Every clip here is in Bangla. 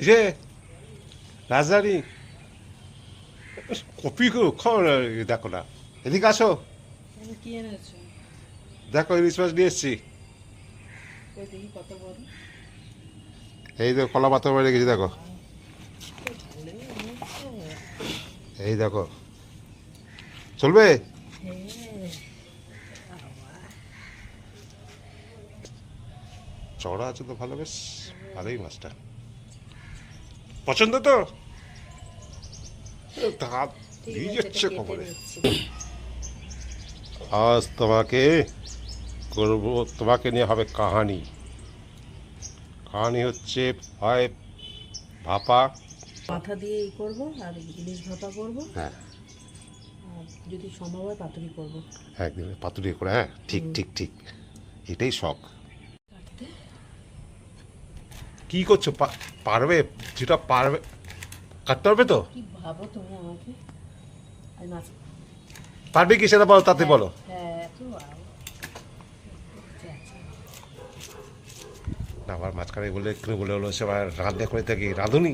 যে রাজধানী কপি খবর দেখো না এদিকে আসো দেখো ইলিশ মাছ নিয়ে এসছি এই দেখো কলা পাতা বাড়ি গেছি দেখো এই দেখো চলবে চড়া আছে তো ভালো বেশ ভালোই মাছটা পছন্দ তো? নিচ্ছি। আজ তোমাকে করব তোমাকে নিয়ে হবে কাহানি। কাহানি হচ্ছে হয় ভাপা। মাথা দিয়ে এই করব আর ইলিশ ভাপা করব। হ্যাঁ। যদি সম্ভব হয় পাতুরি করব। একদিন পাতুরি করে হ্যাঁ ঠিক ঠিক ঠিক। এটাই শখ। কি করছ? পারবে? যেটা পারবে। কাটতে পারবে তো? ভাবো তুমি আমাকে? পারবে কি সেটা বলো তাতে বলো। হ্যাঁ। আচ্ছা, না আবার মাঝখানে বলে একটু বলে হলো সে আবার রাঁধে করে থাকি রাঁধুনি?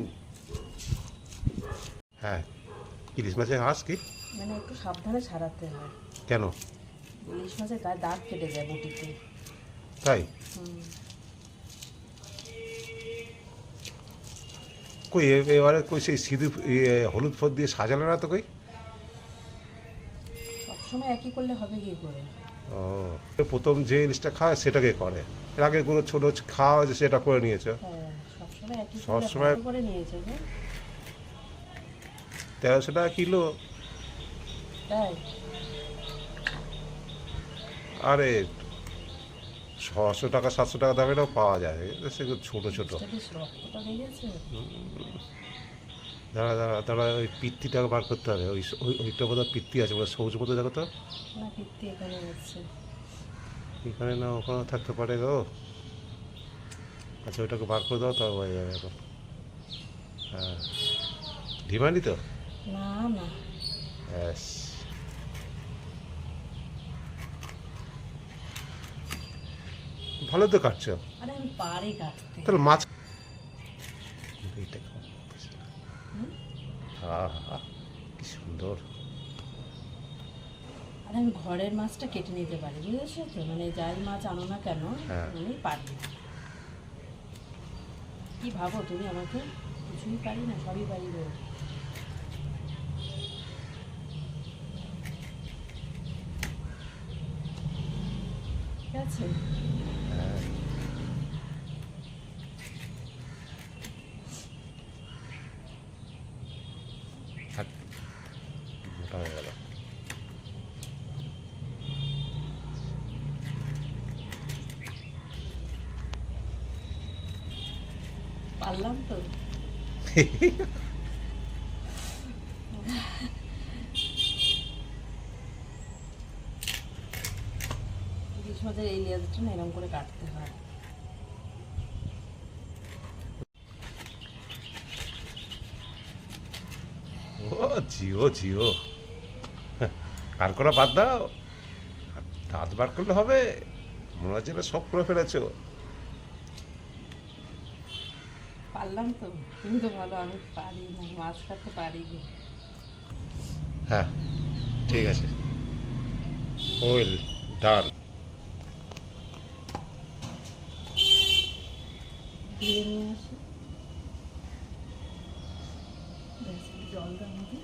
হ্যাঁ ইলিশ মাছের হাঁস কি? মানে একটু সাবধানে ছাড়াতে হয়। কেন? ইলিশ মাছের গায়ে দাগ কেটে যায় বটিতে। তাই? হুম। কই? এবারে কই সেই সিঁদুর হলুদ ফদ দিয়ে সাজালো না তো কই? সবসময় একই করলে হবে কি করে? ও প্রথম যে ইলিশটা খায় সেটাকে করে। এর আগে কোনো ছোটো খাওয়া হয়েছে সেটা করে নিয়েছে। হ্যাঁ সবসময় করে নিয়েছে তেরোশো টাকা কিলো। আরে ছশো টাকা সাতশো টাকা দামেরও পাওয়া যায়। সেগুলো ছোটো ছোটো। দাঁড়া দাঁড়া দাঁড়া ওই পিত্তিটা বার করতে হবে। ওই ওই ওইটা বোধহয় পিত্তি আছে বলে সবুজ মতো দেখো তো। এখানে এখানে না ওখানে থাকতে পারে গো। আচ্ছা ওইটাকে বার করে দাও তাও হয়ে যাবে এখন। হ্যাঁ। ডিমান্ডই তো না না। ব্যাস। ভালো তো কাটছো। তাহলে মাছ কি সুন্দর। আরে আমি ঘরের মাছটা কেটে নিতে পারি বুঝেছ তো? মানে যাই মাছ আনো না কেন হ্যাঁ। আমি পারি কি ভাবো তুমি আমাকে? কিছুই পারি না সবই পারি ঠিক আছে হ্যাঁ। থাক, মোটা হয়ে গেল পারলাম তো। না এরকম করে কাটতে হয়। ও, জিও জিও। বাদ দাও। দাঁত বার করলে হবে। মনে হচ্ছে সব করে ফেলেছো। পারলাম তো। তুমি তো ভালো আমি পারি না মাছ কাটতে পারি হ্যাঁ ঠিক আছে। Well done. দিয়ে নিয়ে আসি। জল দাম আমাকে